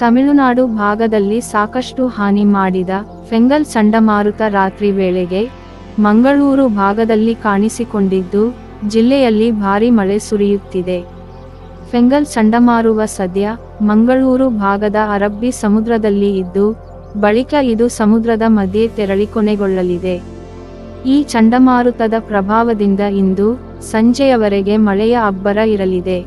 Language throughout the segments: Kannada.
ತಮಿಳುನಾಡು ಭಾಗದಲ್ಲಿ ಸಾಕಷ್ಟು ಹಾನಿ ಮಾಡಿದ ಫೆಂಗಲ್ ಚಂಡಮಾರುತ ರಾತ್ರಿ ವೇಳೆಗೆ ಮಂಗಳೂರು ಭಾಗದಲ್ಲಿ ಕಾಣಿಸಿಕೊಂಡಿದ್ದು, ಜಿಲ್ಲೆಯಲ್ಲಿ ಭಾರಿ ಮಳೆ ಸುರಿಯುತ್ತಿದೆ. ಫೆಂಗಲ್ ಚಂಡಮಾರುವ ಸದ್ಯ ಮಂಗಳೂರು ಭಾಗದ ಅರಬ್ಬಿ ಸಮುದ್ರದಲ್ಲಿ ಇದ್ದು, ಬಳಿಕ ಇದು ಸಮುದ್ರದ ಮಧ್ಯೆ ತೆರಳಿ ಕೊನೆಗೊಳ್ಳಲಿದೆ. ಈ ಚಂಡಮಾರುತದ ಪ್ರಭಾವದಿಂದ ಇಂದು ಸಂಜೆಯವರೆಗೆ ಮಳೆಯ ಅಬ್ಬರ ಇರಲಿದೆ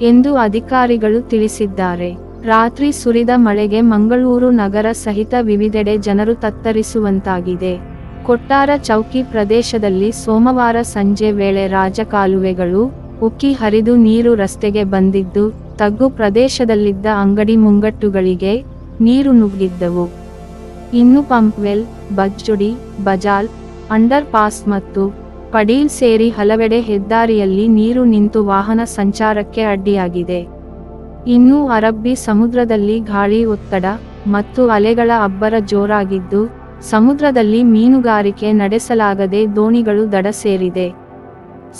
ಎಂದು ಅಧಿಕಾರಿಗಳು ತಿಳಿಸಿದ್ದಾರೆ. ರಾತ್ರಿ ಸುರಿದ ಮಳೆಗೆ ಮಂಗಳೂರು ನಗರ ಸಹಿತ ವಿವಿಧೆಡೆ ಜನರು ತತ್ತರಿಸುವಂತಾಗಿದೆ. ಕೊಟ್ಟಾರ ಚೌಕಿ ಪ್ರದೇಶದಲ್ಲಿ ಸೋಮವಾರ ಸಂಜೆ ವೇಳೆ ರಾಜಕಾಲುವೆಗಳು ಉಕ್ಕಿ ಹರಿದು ನೀರು ರಸ್ತೆಗೆ ಬಂದಿದ್ದು, ತಗ್ಗು ಪ್ರದೇಶದಲ್ಲಿದ್ದ ಅಂಗಡಿ ಮುಂಗಟ್ಟುಗಳಿಗೆ ನೀರು ನುಗ್ಗಿದ್ದವು. ಇನ್ನು ಪಂಪ್ವೆಲ್, ಬಜ್ಜುಡಿ, ಬಜಾಲ್ ಅಂಡರ್ ಪಾಸ್ ಮತ್ತು ಪಡೀಲ್ ಸೇರಿ ಹಲವೆಡೆ ಹೆದ್ದಾರಿಯಲ್ಲಿ ನೀರು ನಿಂತು ವಾಹನ ಸಂಚಾರಕ್ಕೆ ಅಡ್ಡಿಯಾಗಿದೆ. ಇನ್ನು ಅರಬ್ಬಿ ಸಮುದ್ರದಲ್ಲಿ ಗಾಳಿ ಒತ್ತಡ ಮತ್ತು ಅಲೆಗಳ ಅಬ್ಬರ ಜೋರಾಗಿದ್ದು, ಸಮುದ್ರದಲ್ಲಿ ಮೀನುಗಾರಿಕೆ ನಡೆಸಲಾಗದೆ ದೋಣಿಗಳು ದಡ ಸೇರಿದೆ.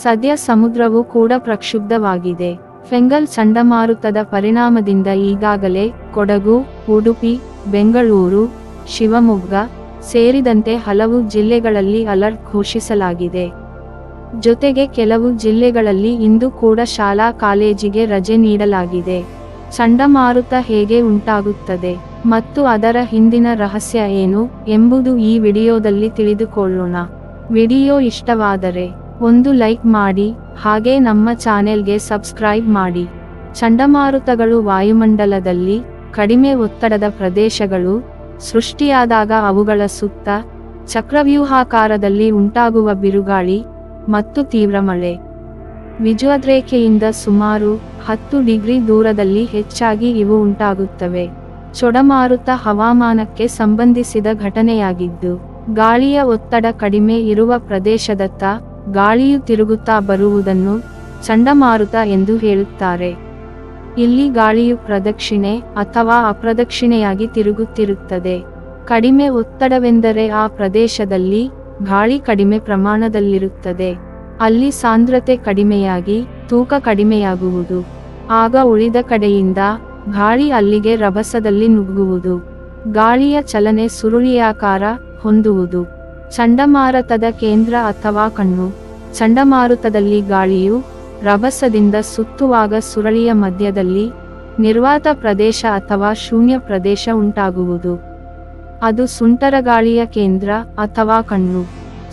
ಸದ್ಯ ಸಮುದ್ರವು ಕೂಡ ಪ್ರಕ್ಷುಬ್ಧವಾಗಿದೆ. ಫೆಂಗಲ್ ಚಂಡಮಾರುತದ ಪರಿಣಾಮದಿಂದ ಈಗಾಗಲೇ ಕೊಡಗು, ಉಡುಪಿ, ಬೆಂಗಳೂರು, ಶಿವಮೊಗ್ಗ ಸೇರಿದಂತೆ ಹಲವು ಜಿಲ್ಲೆಗಳಲ್ಲಿ ಅಲರ್ಟ್ ಘೋಷಿಸಲಾಗಿದೆ. ಜೊತೆಗೆ ಕೆಲವು ಜಿಲ್ಲೆಗಳಲ್ಲಿ ಇಂದು ಕೂಡ ಶಾಲಾ ಕಾಲೇಜಿಗೆ ರಜೆ ನೀಡಲಾಗಿದೆ. ಚಂಡಮಾರುತ ಹೇಗೆ ಉಂಟಾಗುತ್ತದೆ ಮತ್ತು ಅದರ ಹಿಂದಿನ ರಹಸ್ಯ ಏನು ಎಂಬುದು ಈ ವಿಡಿಯೋದಲ್ಲಿ ತಿಳಿದುಕೊಳ್ಳೋಣ. ವಿಡಿಯೋ ಇಷ್ಟವಾದರೆ ಒಂದು ಲೈಕ್ ಮಾಡಿ, ಹಾಗೆ ನಮ್ಮ ಚಾನೆಲ್ಗೆ ಸಬ್ಸ್ಕ್ರೈಬ್ ಮಾಡಿ. ಚಂಡಮಾರುತಗಳು ವಾಯುಮಂಡಲದಲ್ಲಿ ಕಡಿಮೆ ಒತ್ತಡದ ಪ್ರದೇಶಗಳು ಸೃಷ್ಟಿಯಾದಾಗ ಅವುಗಳ ಸುತ್ತ ಚಕ್ರವ್ಯೂಹಾಕಾರದಲ್ಲಿ ಉಂಟಾಗುವ ಬಿರುಗಾಳಿ ಮತ್ತು ತೀವ್ರ ಮಳೆ. ವಿಜುವದ್ರೇಖೆಯಿಂದ ಸುಮಾರು ಹತ್ತು ಡಿಗ್ರಿ ದೂರದಲ್ಲಿ ಹೆಚ್ಚಾಗಿ ಇವು ಉಂಟಾಗುತ್ತವೆ. ಚೊಡಮಾರುತ ಹವಾಮಾನಕ್ಕೆ ಸಂಬಂಧಿಸಿದ ಘಟನೆಯಾಗಿದ್ದು, ಗಾಳಿಯ ಒತ್ತಡ ಕಡಿಮೆ ಇರುವ ಪ್ರದೇಶದತ್ತ ಗಾಳಿಯು ತಿರುಗುತ್ತಾ ಬರುವುದನ್ನು ಚಂಡಮಾರುತ ಎಂದು ಹೇಳುತ್ತಾರೆ. ಇಲ್ಲಿ ಗಾಳಿಯು ಪ್ರದಕ್ಷಿಣೆ ಅಥವಾ ಅಪ್ರದಕ್ಷಿಣೆಯಾಗಿ ತಿರುಗುತ್ತಿರುತ್ತದೆ. ಕಡಿಮೆ ಒತ್ತಡವೆಂದರೆ ಆ ಪ್ರದೇಶದಲ್ಲಿ ಗಾಳಿ ಕಡಿಮೆ ಪ್ರಮಾಣದಲ್ಲಿರುತ್ತದೆ. ಅಲ್ಲಿ ಸಾಂದ್ರತೆ ಕಡಿಮೆಯಾಗಿ, ತೂಕ ಕಡಿಮೆಯಾಗುವುದು. ಆಗ ಉಳಿದ ಕಡೆಯಿಂದ, ಗಾಳಿ ಅಲ್ಲಿಗೆ ರಭಸದಲ್ಲಿ ನುಗ್ಗುವುದು. ಗಾಳಿಯ ಚಲನೆ ಸುರುಳಿಯಾಕಾರ ಹೊಂದುವುದು. ಚಂಡಮಾರುತದ ಕೇಂದ್ರ ಅಥವಾ ಕಣ್ಣು. ಚಂಡಮಾರುತದಲ್ಲಿ ಗಾಳಿಯು ರಭಸದಿಂದ ಸುತ್ತುವಾಗ ಸುರಳಿಯ ಮಧ್ಯದಲ್ಲಿ ನಿರ್ವಾತ ಪ್ರದೇಶ ಅಥವಾ ಶೂನ್ಯ ಪ್ರದೇಶ ಉಂಟಾಗುವುದು. ಅದು ಸುಂಟರಗಾಳಿಯ ಕೇಂದ್ರ ಅಥವಾ ಕಣ್ಣು.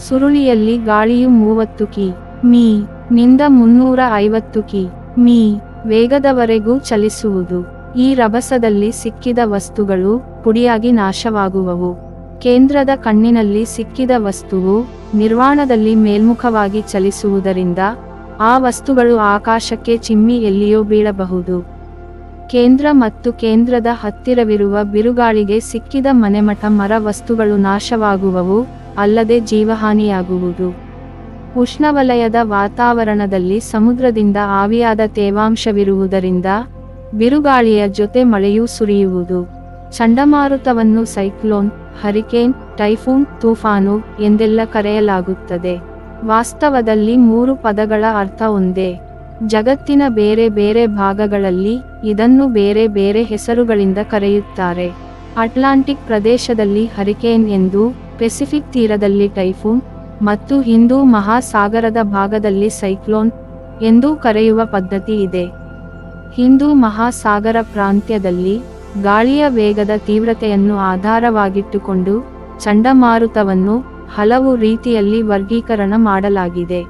ಸುರುಳಿಯಲ್ಲಿ ಗಾಳಿಯು ಮೂವತ್ತು ಕಿ. ಮೀ. ನಿಂದ ಮುನ್ನೂರ ಐವತ್ತು ಕಿ. ಮೀ. ವೇಗದವರೆಗೂ ಚಲಿಸುವುದು. ಈ ರಭಸದಲ್ಲಿ ಸಿಕ್ಕಿದ ವಸ್ತುಗಳು ಪುಡಿಯಾಗಿ ನಾಶವಾಗುವವು. ಕೇಂದ್ರದ ಕಣ್ಣಿನಲ್ಲಿ ಸಿಕ್ಕಿದ ವಸ್ತುವು ನಿರ್ವಾಣದಲ್ಲಿ ಮೇಲ್ಮುಖವಾಗಿ ಚಲಿಸುವುದರಿಂದ ಆ ವಸ್ತುಗಳು ಆಕಾಶಕ್ಕೆ ಚಿಮ್ಮಿ ಎಲ್ಲಿಯೂ ಬೀಳಬಹುದು. ಕೇಂದ್ರ ಮತ್ತು ಕೇಂದ್ರದ ಹತ್ತಿರವಿರುವ ಬಿರುಗಾಳಿಗೆ ಸಿಕ್ಕಿದ ಮನೆಮಠ ಮರ ವಸ್ತುಗಳು ನಾಶವಾಗುವವು, ಅಲ್ಲದೆ ಜೀವಹಾನಿಯಾಗುವುದು. ಉಷ್ಣವಲಯದ ವಾತಾವರಣದಲ್ಲಿ ಸಮುದ್ರದಿಂದ ಆವಿಯಾದ ತೇವಾಂಶವಿರುವುದರಿಂದ ಬಿರುಗಾಳಿಯ ಜೊತೆ ಮಳೆಯೂ ಸುರಿಯುವುದು. ಚಂಡಮಾರುತವನ್ನು ಸೈಕ್ಲೋನ್, ಹರಿಕೇನ್, ಟೈಫೂನ್, ತೂಫಾನು ಎಂದೆಲ್ಲ ಕರೆಯಲಾಗುತ್ತದೆ. ವಾಸ್ತವದಲ್ಲಿ ಮೂರು ಪದಗಳ ಅರ್ಥ ಒಂದೇ. ಜಗತ್ತಿನ ಬೇರೆ ಬೇರೆ ಭಾಗಗಳಲ್ಲಿ ಇದನ್ನು ಬೇರೆ ಬೇರೆ ಹೆಸರುಗಳಿಂದ ಕರೆಯುತ್ತಾರೆ. ಅಟ್ಲಾಂಟಿಕ್ ಪ್ರದೇಶದಲ್ಲಿ ಹರಿಕೇನ್ ಎಂದು ಪೆಸಿಫಿಕ್ ತೀರದಲ್ಲಿ ಟೈಫೂನ್ ಮತ್ತು ಹಿಂದೂ ಮಹಾಸಾಗರದ ಭಾಗದಲ್ಲಿ ಸೈಕ್ಲೋನ್ ಎಂದೂ ಕರೆಯುವ ಪದ್ಧತಿ ಇದೆ. ಹಿಂದೂ ಮಹಾಸಾಗರ ಪ್ರಾಂತ್ಯದಲ್ಲಿ ಗಾಳಿಯ ವೇಗದ ತೀವ್ರತೆಯನ್ನು ಆಧಾರವಾಗಿಟ್ಟುಕೊಂಡು ಚಂಡಮಾರುತವನ್ನು ಹಲವು ರೀತಿಯಲ್ಲಿ ವರ್ಗೀಕರಣ ಮಾಡಲಾಗಿದೆ.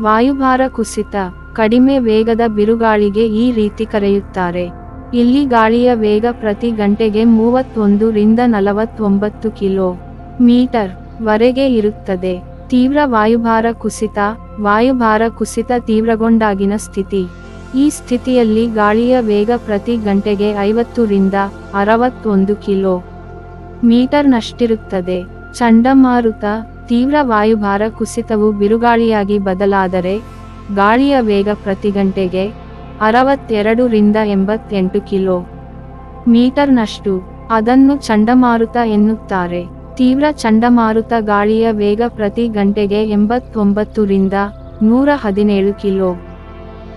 ವಾಯುಭಾರ ಕುಸಿತ ಕಡಿಮೆ ವೇಗದ ಬಿರುಗಾಳಿಗೆ ಈ ರೀತಿ ಕರೆಯುತ್ತಾರೆ. ಇಲ್ಲಿ ಗಾಳಿಯ ವೇಗ ಪ್ರತಿ ಗಂಟೆಗೆ ಮೂವತ್ತೊಂದು ರಿಂದ ನಲವತ್ತೊಂಬತ್ತು ಕಿಲೋ ಮೀಟರ್ ವರೆಗೆ ಇರುತ್ತದೆ. ತೀವ್ರ ವಾಯುಭಾರ ಕುಸಿತ ವಾಯುಭಾರ ಕುಸಿತ ತೀವ್ರಗೊಂಡಾಗಿನ ಸ್ಥಿತಿ. ಈ ಸ್ಥಿತಿಯಲ್ಲಿ ಗಾಳಿಯ ವೇಗ ಪ್ರತಿ ಗಂಟೆಗೆ ಐವತ್ತು ರಿಂದ ಅರವತ್ತೊಂದು ಕಿಲೋ ಮೀಟರ್ನಷ್ಟಿರುತ್ತದೆ. ಚಂಡಮಾರುತ, ತೀವ್ರ ವಾಯುಭಾರ ಕುಸಿತವು ಬಿರುಗಾಳಿಯಾಗಿ ಬದಲಾದರೆ ಗಾಳಿಯ ವೇಗ ಪ್ರತಿ ಗಂಟೆಗೆ ಅರವತ್ತೆರಡು ರಿಂದ ಎಂಬತ್ತೆಂಟು ಕಿಲೋ ಮೀಟರ್ನಷ್ಟು. ಅದನ್ನು ಚಂಡಮಾರುತ ಎನ್ನುತ್ತಾರೆ. ತೀವ್ರ ಚಂಡಮಾರುತ ಗಾಳಿಯ ವೇಗ ಪ್ರತಿ ಗಂಟೆಗೆ ಎಂಬತ್ತೊಂಬತ್ತು ರಿಂದ ನೂರ ಹದಿನೇಳು ಕಿಲೋ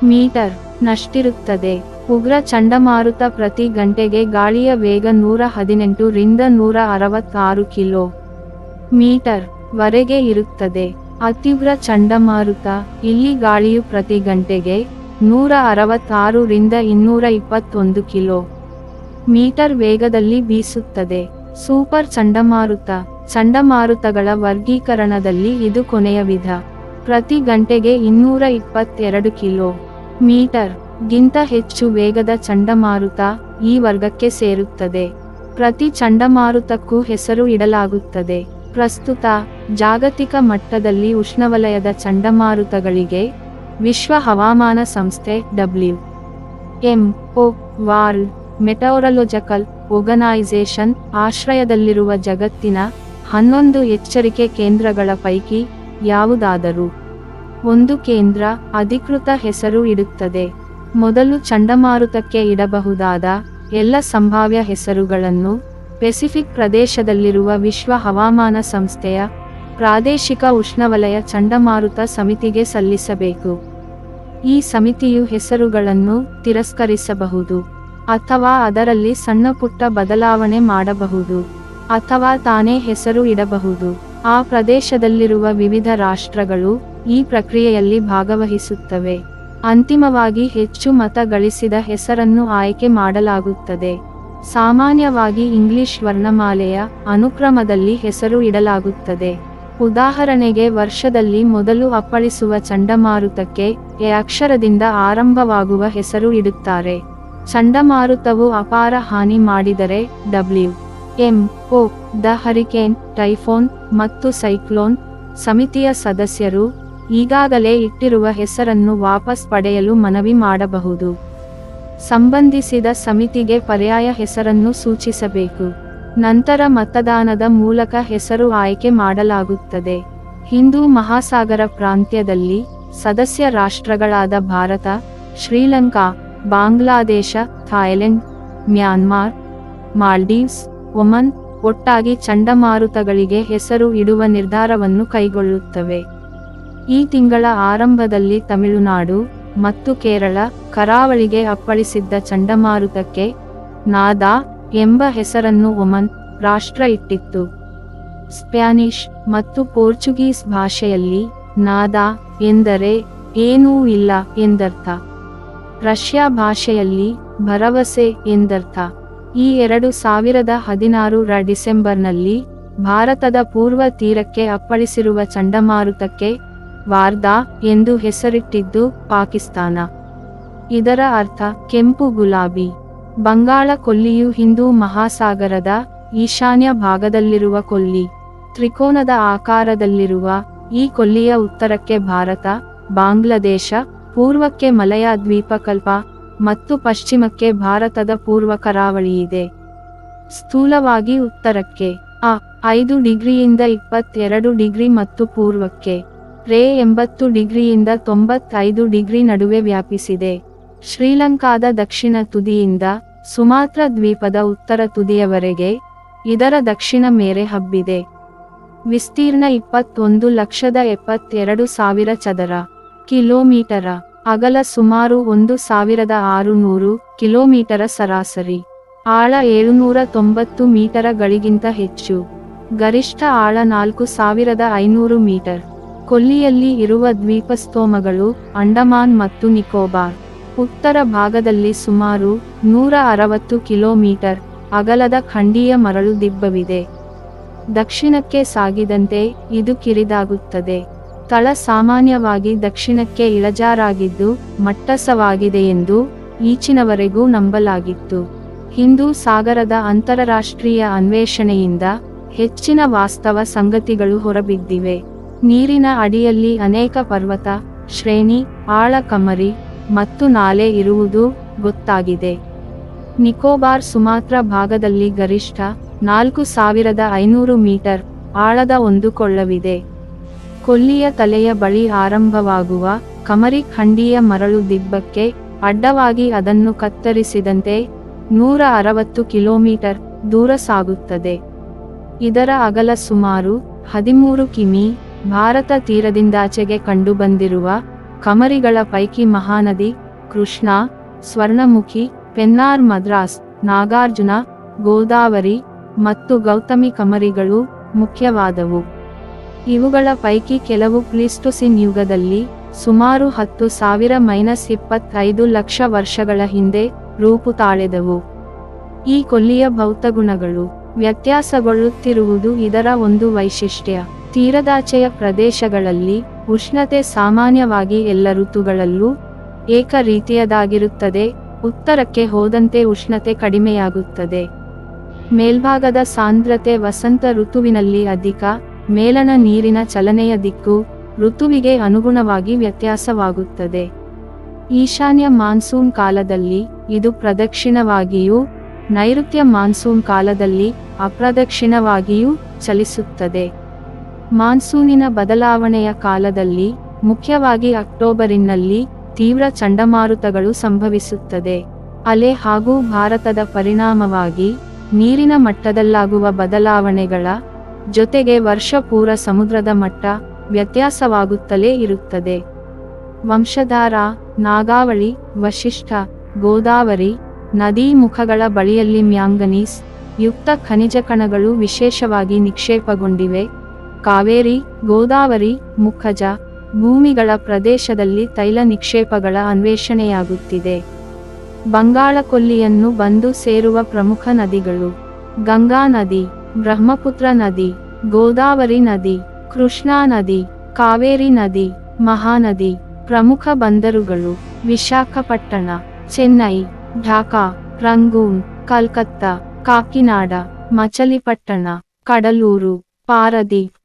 ಮೀಟರ್ ನಷ್ಟಿರುತ್ತದೆ ಉಗ್ರ ಚಂಡಮಾರುತ ಪ್ರತಿ ಗಂಟೆಗೆ ಗಾಳಿಯ ವೇಗ ನೂರ ಹದಿನೆಂಟು ರಿಂದ ನೂರ ಅರವತ್ತಾರು ಕಿಲೋ ಮೀಟರ್ ವರೆಗೆ ಇರುತ್ತದೆ. ಅತಿವ್ರ ಚಂಡಮಾರುತ, ಇಲ್ಲಿ ಗಾಳಿಯು ಪ್ರತಿ ಗಂಟೆಗೆ ನೂರ ಅರವತ್ತಾರು ರಿಂದ ಇನ್ನೂರ ಇಪ್ಪತ್ತೊಂದು ಕಿಲೋ ಮೀಟರ್ ವೇಗದಲ್ಲಿ ಬೀಸುತ್ತದೆ. ಸೂಪರ್ ಚಂಡಮಾರುತ, ಚಂಡಮಾರುತಗಳ ವರ್ಗೀಕರಣದಲ್ಲಿ ಇದು ಕೊನೆಯ ವಿಧ. ಪ್ರತಿ ಗಂಟೆಗೆ ಇನ್ನೂರ ಇಪ್ಪತ್ತೆರಡು ಕಿಲೋ ಮೀಟರ್ ಗಿಂತ ಹೆಚ್ಚು ವೇಗದ ಚಂಡಮಾರುತ ಈ ವರ್ಗಕ್ಕೆ ಸೇರುತ್ತದೆ. ಪ್ರತಿ ಚಂಡಮಾರುತಕ್ಕೂ ಹೆಸರು ಇಡಲಾಗುತ್ತದೆ. ಪ್ರಸ್ತುತ ಜಾಗತಿಕ ಮಟ್ಟದಲ್ಲಿ ಉಷ್ಣವಲಯದ ಚಂಡಮಾರುತಗಳಿಗೆ ವಿಶ್ವ ಹವಾಮಾನ ಸಂಸ್ಥೆ ಡಬ್ಲ್ಯೂ ಎಂ ಒ ವಾರ್ಲ್ಡ್ ಮೆಟೌರಲೊಜಕಲ್ ಒರ್ಗನೈಸೇಷನ್ ಆಶ್ರಯದಲ್ಲಿರುವ ಜಗತ್ತಿನ ಹನ್ನೊಂದು ಎಚ್ಚರಿಕೆ ಕೇಂದ್ರಗಳ ಪೈಕಿ ಯಾವುದಾದರೂ ಒಂದು ಕೇಂದ್ರ ಅಧಿಕೃತ ಹೆಸರು ಇಡುತ್ತದೆ. ಮೊದಲು ಚಂಡಮಾರುತಕ್ಕೆ ಇಡಬಹುದಾದ ಎಲ್ಲ ಸಂಭಾವ್ಯ ಹೆಸರುಗಳನ್ನು ಪೆಸಿಫಿಕ್ ಪ್ರದೇಶದಲ್ಲಿರುವ ವಿಶ್ವ ಹವಾಮಾನ ಸಂಸ್ಥೆಯ ಪ್ರಾದೇಶಿಕ ಉಷ್ಣವಲಯ ಚಂಡಮಾರುತ ಸಮಿತಿಗೆ ಸಲ್ಲಿಸಬೇಕು. ಈ ಸಮಿತಿಯು ಹೆಸರುಗಳನ್ನು ತಿರಸ್ಕರಿಸಬಹುದು ಅಥವಾ ಅದರಲ್ಲಿ ಸಣ್ಣಪುಟ್ಟ ಬದಲಾವಣೆ ಮಾಡಬಹುದು ಅಥವಾ ತಾನೇ ಹೆಸರು ಇಡಬಹುದು. ಆ ಪ್ರದೇಶದಲ್ಲಿರುವ ವಿವಿಧ ರಾಷ್ಟ್ರಗಳು ಈ ಪ್ರಕ್ರಿಯೆಯಲ್ಲಿ ಭಾಗವಹಿಸುತ್ತವೆ. ಅಂತಿಮವಾಗಿ ಹೆಚ್ಚು ಮತ ಗಳಿಸಿದ ಹೆಸರನ್ನು ಆಯ್ಕೆ ಮಾಡಲಾಗುತ್ತದೆ. ಸಾಮಾನ್ಯವಾಗಿ ಇಂಗ್ಲಿಷ್ ವರ್ಣಮಾಲೆಯ ಅನುಕ್ರಮದಲ್ಲಿ ಹೆಸರು ಇಡಲಾಗುತ್ತದೆ. ಉದಾಹರಣೆಗೆ ವರ್ಷದಲ್ಲಿ ಮೊದಲು ಅಪ್ಪಳಿಸುವ ಚಂಡಮಾರುತಕ್ಕೆ ಎ ಅಕ್ಷರದಿಂದ ಆರಂಭವಾಗುವ ಹೆಸರು ಇಡುತ್ತಾರೆ. ಚಂಡಮಾರುತವು ಅಪಾರ ಹಾನಿ ಮಾಡಿದರೆ W, M, O, the hurricane, typhoon ಮತ್ತು ಸೈಕ್ಲೋನ್ ಸಮಿತಿಯ ಸದಸ್ಯರು ಈಗಾಗಲೇ ಇಟ್ಟಿರುವ ಹೆಸರನ್ನು ವಾಪಸ್ ಪಡೆಯಲು ಮನವಿ ಮಾಡಬಹುದು. ಸಂಬಂಧಿಸಿದ ಸಮಿತಿಗೆ ಪರ್ಯಾಯ ಹೆಸರನ್ನು ಸೂಚಿಸಬೇಕು. ನಂತರ ಮತದಾನದ ಮೂಲಕ ಹೆಸರು ಆಯ್ಕೆ ಮಾಡಲಾಗುತ್ತದೆ. ಹಿಂದೂ ಮಹಾಸಾಗರ ಪ್ರಾಂತ್ಯದಲ್ಲಿ ಸದಸ್ಯ ರಾಷ್ಟ್ರಗಳಾದ Bharat, Sri Lanka, Bangladesh, Thailand, Myanmar, Maldives, Oman ಒಟ್ಟಾಗಿ ಚಂಡಮಾರುತಗಳಿಗೆ ಹೆಸರು ಇಡುವ ನಿರ್ಧಾರವನ್ನು ಕೈಗೊಳ್ಳುತ್ತವೆ. ಈ ತಿಂಗಳ ಆರಂಭದಲ್ಲಿ ತಮಿಳುನಾಡು ಮತ್ತು ಕೇರಳ ಕರಾವಳಿಗೆ ಅಪ್ಪಳಿಸಿದ್ದ ಚಂಡಮಾರುತಕ್ಕೆ ನಾದಾ ಎಂಬ ಹೆಸರನ್ನು ಒಮನ್ ರಾಷ್ಟ್ರ ಇಟ್ಟಿತ್ತು. ಸ್ಪ್ಯಾನಿಷ್ ಮತ್ತು ಪೋರ್ಚುಗೀಸ್ ಭಾಷೆಯಲ್ಲಿ ನಾದಾ ಎಂದರೆ ಏನೂ ಇಲ್ಲ ಎಂದರ್ಥ. ರಷ್ಯಾ ಭಾಷೆಯಲ್ಲಿ ಭರವಸೆ ಎಂದರ್ಥ. ಈ ಎರಡು ಸಾವಿರದ ಹದಿನಾರರ ಡಿಸೆಂಬರ್ನಲ್ಲಿ ಭಾರತದ ಪೂರ್ವ ತೀರಕ್ಕೆ ಅಪ್ಪಳಿಸಿರುವ ಚಂಡಮಾರುತಕ್ಕೆ ವಾರ್ದಾ ಎಂದು ಹೆಸರಿಟ್ಟಿದ್ದು ಪಾಕಿಸ್ತಾನ. ಇದರ ಅರ್ಥ ಕೆಂಪು ಗುಲಾಬಿ. ಬಂಗಾಳ ಕೊಲ್ಲಿಯು ಹಿಂದೂ ಮಹಾಸಾಗರದ ಈಶಾನ್ಯ ಭಾಗದಲ್ಲಿರುವ ಕೊಲ್ಲಿ. ತ್ರಿಕೋನದ ಆಕಾರದಲ್ಲಿರುವ ಈ ಕೊಲ್ಲಿಯ ಉತ್ತರಕ್ಕೆ ಭಾರತ, ಬಾಂಗ್ಲಾದೇಶ, ಪೂರ್ವಕ್ಕೆ ಮಲಯ ದ್ವೀಪಕಲ್ಪ ಮತ್ತು ಪಶ್ಚಿಮಕ್ಕೆ ಭಾರತದ ಪೂರ್ವ ಕರಾವಳಿಯಿದೆ. ಸ್ಥೂಲವಾಗಿ ಉತ್ತರಕ್ಕೆ ಅ ಐದು ಡಿಗ್ರಿಯಿಂದ ಇಪ್ಪತ್ತೆರಡು ಡಿಗ್ರಿ ಮತ್ತು ಪೂರ್ವಕ್ಕೆ. ರೇ ಎಂಬತ್ತು ಡಿಗ್ರಿಯಿಂದ ತೊಂಬತ್ತೈದು ಡಿಗ್ರಿ ನಡುವೆ ವ್ಯಾಪಿಸಿದೆ. ಶ್ರೀಲಂಕಾದ ದಕ್ಷಿಣ ತುದಿಯಿಂದ ಸುಮಾತ್ರ ದ್ವೀಪದ ಉತ್ತರ ತುದಿಯವರೆಗೆ ಇದರ ದಕ್ಷಿಣ ಮೇರೆ ಹಬ್ಬಿದೆ. ವಿಸ್ತೀರ್ಣ ಇಪ್ಪತ್ತೊಂದು ಲಕ್ಷದ ಎಪ್ಪತ್ತೆರಡು ಸಾವಿರ ಚದರ ಕಿಲೋಮೀಟರ, ಅಗಲ ಸುಮಾರು ಒಂದು ಸಾವಿರದ ಆರುನೂರು ಕಿಲೋಮೀಟರ ಸರಾಸರಿ. ಆಳ ಏಳುನೂರ ತೊಂಬತ್ತು ಮೀಟರ್ಗಳಿಗಿಂತ ಹೆಚ್ಚು. ಗರಿಷ್ಠ ಆಳ ನಾಲ್ಕು ಸಾವಿರದ ಐನೂರು ಮೀಟರ್. ಕೊಲ್ಲಿಯಲ್ಲಿ ಇರುವ ದ್ವೀಪಸ್ತೋಮಗಳು ಅಂಡಮಾನ್ ಮತ್ತು ನಿಕೋಬಾರ್. ಉತ್ತರ ಭಾಗದಲ್ಲಿ ಸುಮಾರು ನೂರ ಅರವತ್ತು ಕಿಲೋಮೀಟರ್ ಅಗಲದ ಖಂಡೀಯ ಮರಳು ದಿಬ್ಬವಿದೆ. ದಕ್ಷಿಣಕ್ಕೆ ಸಾಗಿದಂತೆ ಇದು ಕಿರಿದಾಗುತ್ತದೆ. ತಳ ಸಾಮಾನ್ಯವಾಗಿ ದಕ್ಷಿಣಕ್ಕೆ ಇಳಜಾರಾಗಿದ್ದು ಮಟ್ಟಸವಾಗಿದೆ ಎಂದು ಈಚಿನವರೆಗೂ ನಂಬಲಾಗಿತ್ತು. ಹಿಂದೂ ಸಾಗರದ ಅಂತರರಾಷ್ಟ್ರೀಯ ಅನ್ವೇಷಣೆಯಿಂದ ಹೆಚ್ಚಿನ ವಾಸ್ತವ ಸಂಗತಿಗಳು ಹೊರಬಿದ್ದಿವೆ. ನೀರಿನ ಅಡಿಯಲ್ಲಿ ಅನೇಕ ಪರ್ವತ, ಶ್ರೇಣಿ, ಆಳ ಕಮರಿ ಮತ್ತು ನಾಲೆ ಇರುವುದು ಗೊತ್ತಾಗಿದೆ. ನಿಕೋಬಾರ್ ಸುಮಾತ್ರ ಭಾಗದಲ್ಲಿ ಗರಿಷ್ಠ ನಾಲ್ಕು ಸಾವಿರದ ಐನೂರು ಮೀಟರ್ ಆಳದ ಒಂದು ಕೊಳ್ಳವಿದೆ. ಕೊಲ್ಲಿಯ ತಲೆಯ ಬಳಿ ಆರಂಭವಾಗುವ ಕಮರಿ ಖಂಡಿಯ ಮರಳು ದಿಬ್ಬಕ್ಕೆ ಅಡ್ಡವಾಗಿ ಅದನ್ನು ಕತ್ತರಿಸಿದಂತೆ ನೂರ ಅರವತ್ತು ಕಿಲೋಮೀಟರ್ ದೂರ ಸಾಗುತ್ತದೆ. ಇದರ ಅಗಲ ಸುಮಾರು ಹದಿಮೂರು ಕಿಮಿ ಭಾರತ ತೀರದಿಂದಾಚೆಗೆ ಕಂಡುಬಂದಿರುವ ಕಮರಿಗಳ ಪೈಕಿ ಮಹಾನದಿ, ಕೃಷ್ಣ, ಸ್ವರ್ಣಮುಖಿ, ಪೆನ್ನಾರ್ ಮದ್ರಾಸ್, ನಾಗಾರ್ಜುನ, ಗೋದಾವರಿ ಮತ್ತು ಗೌತಮಿ ಕಮರಿಗಳು ಮುಖ್ಯವಾದವು. ಇವುಗಳ ಪೈಕಿ ಕೆಲವು ಪ್ಲಿಸ್ಟುಸಿನ್ ಯುಗದಲ್ಲಿ ಸುಮಾರು ಹತ್ತು ಸಾವಿರ ಮೈನಸ್ ಇಪ್ಪತ್ತೈದು ಲಕ್ಷ ವರ್ಷಗಳ ಹಿಂದೆ ರೂಪು ತಾಳೆದವು. ಈ ಕೊಲ್ಲಿಯ ಭೌತಗುಣಗಳು ವ್ಯತ್ಯಾಸಗೊಳ್ಳುತ್ತಿರುವುದು ಇದರ ಒಂದು ವೈಶಿಷ್ಟ್ಯ. ತೀರದಾಚೆಯ ಪ್ರದೇಶಗಳಲ್ಲಿ ಉಷ್ಣತೆ ಸಾಮಾನ್ಯವಾಗಿ ಎಲ್ಲ ಋತುಗಳಲ್ಲೂ ಏಕ ರೀತಿಯದಾಗಿರುತ್ತದೆ ಉತ್ತರಕ್ಕೆ ಹೋದಂತೆ ಉಷ್ಣತೆ ಕಡಿಮೆಯಾಗುತ್ತದೆ. ಮೇಲ್ಭಾಗದ ಸಾಂದ್ರತೆ ವಸಂತ ಋತುವಿನಲ್ಲಿ ಅಧಿಕ ಮೇಲನ ನೀರಿನ ಚಲನೆಯ ದಿಕ್ಕು ಋತುವಿಗೆ ಅನುಗುಣವಾಗಿ ವ್ಯತ್ಯಾಸವಾಗುತ್ತದೆ. ಈಶಾನ್ಯ ಮಾನ್ಸೂನ್ ಕಾಲದಲ್ಲಿ ಇದು ಪ್ರದಕ್ಷಿಣವಾಗಿಯೂ, ನೈಋತ್ಯ ಮಾನ್ಸೂನ್ ಕಾಲದಲ್ಲಿ ಅಪ್ರದಕ್ಷಿಣವಾಗಿಯೂ ಚಲಿಸುತ್ತದೆ. ಮಾನ್ಸೂನಿನ ಬದಲಾವಣೆಯ ಕಾಲದಲ್ಲಿ, ಮುಖ್ಯವಾಗಿ ಅಕ್ಟೋಬರಿನಲ್ಲಿ, ತೀವ್ರ ಚಂಡಮಾರುತಗಳು ಸಂಭವಿಸುತ್ತದೆ. ಅಲೆ ಹಾಗೂ ಭಾರತದ ಪರಿಣಾಮವಾಗಿ, ನೀರಿನ ಮಟ್ಟದಲ್ಲಾಗುವ ಬದಲಾವಣೆಗಳ ಜೊತೆಗೆ ವರ್ಷಪೂರ ಸಮುದ್ರದ ಮಟ್ಟ ವ್ಯತ್ಯಾಸವಾಗುತ್ತಲೇ ಇರುತ್ತದೆ. ವಂಶಧಾರ, ನಾಗಾವಳಿ, ವಶಿಷ್ಠ, ಗೋದಾವರಿ, ನದೀ ಮುಖಗಳ ಬಳಿಯಲ್ಲಿ ಮ್ಯಾಂಗನೀಸ್, ಯುಕ್ತ ಖನಿಜ ಕಣಗಳು ವಿಶೇಷವಾಗಿ ನಿಕ್ಷೇಪಗೊಂಡಿವೆ. ಕಾವೇರಿ, ಗೋದಾವರಿ, ಮುಖಜ ಭೂಮಿಗಳ ಪ್ರದೇಶದಲ್ಲಿ ತೈಲ ನಿಕ್ಷೇಪಗಳ ಅನ್ವೇಷಣೆಯಾಗುತ್ತಿದೆ. ಬಂಗಾಳಕೊಲ್ಲಿಯನ್ನು ಬಂದು ಸೇರುವ ಪ್ರಮುಖ ನದಿಗಳು ಗಂಗಾ ನದಿ, ಬ್ರಹ್ಮಪುತ್ರ ನದಿ, ಗೋದಾವರಿ ನದಿ, ಕೃಷ್ಣಾ ನದಿ, ಕಾವೇರಿ ನದಿ, ಮಹಾನದಿ ಪ್ರಮುಖ ಬಂದರುಗಳು ವಿಶಾಖಪಟ್ಟಣ, ಚೆನ್ನೈ, ಢಾಕಾ, ರಂಗೂನ್, ಕಲ್ಕತ್ತಾ, ಕಾಕಿನಾಡ ಮಚಲಿಪಟ್ಟಣ ಕಡಲೂರು, ಪಾರದೀಪ್